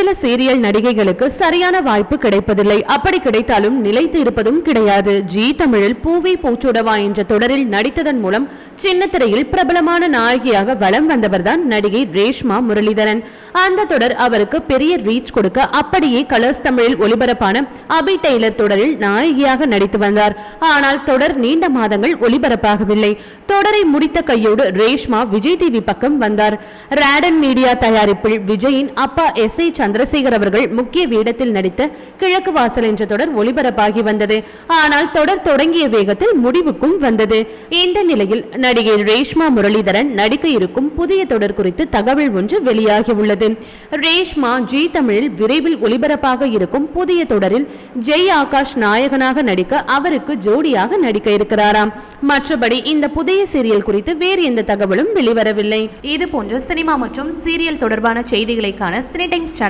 சில சீரியல் நடிகைகளுக்கு சரியான வாய்ப்பு கிடைப்பதில்லை. அப்படி கிடைத்தாலும் நிலைத்து இருப்பதும் கிடையாது. ஜி தமிழில் பூவை பூச்சுடவா என்ற தொடரில் நடித்ததன் மூலம் சின்ன திரையில் பிரபலமான நாயகியாக வலம் வந்தவர்தான் நடிகை ரேஷ்மா முரளிதரன். அந்த தொடர் அவருக்கு பெரிய ரீச் கொடுக்க அப்படியே கலர்ஸ் தமிழில் ஒளிபரப்பான அபி டெய்லர் தொடரில் நாயகியாக நடித்து வந்தார். ஆனால் தொடர் நீண்ட மாதங்கள் ஒளிபரப்பாகவில்லை. தொடரை முடித்த கையோடு ரேஷ்மா விஜய் டிவி பக்கம் வந்தார். ராடன் மீடியா தயாரிப்பில் விஜயின் அப்பா எஸ் ஏ சந்திரசேகர் அவர்கள் முக்கிய வேடத்தில் நடித்த கிழக்கு வாசல் என்ற தொடர் ஒளிபரப்பாகி வந்தது. ஆனால் தொடர் தொடங்கிய வேகத்தில் முடிவுக்கும் வந்தது. இந்த நிலையில் நடிகை ரேஷ்மா முரளிதரன் நடிக்க இருக்கும் புதிய தொடர் குறித்து தகவல் ஒன்று வெளியாகியுள்ளது ரேஷ்மா ஜி தமிழில் விரைவில் ஒளிபரப்பாக இருக்கும் புதிய தொடரில் ஜெய் ஆகாஷ் நாயகனாக நடிக்க அவருக்கு ஜோடியாக நடிக்க இருக்கிறாராம். மற்றபடி இந்த புதிய சீரியல் குறித்து வேறு எந்த தகவலும் வெளிவரவில்லை. இது போன்ற சினிமா மற்றும் சீரியல் தொடர்பான செய்திகளை காண சினி டைம்ஸ் சேனல்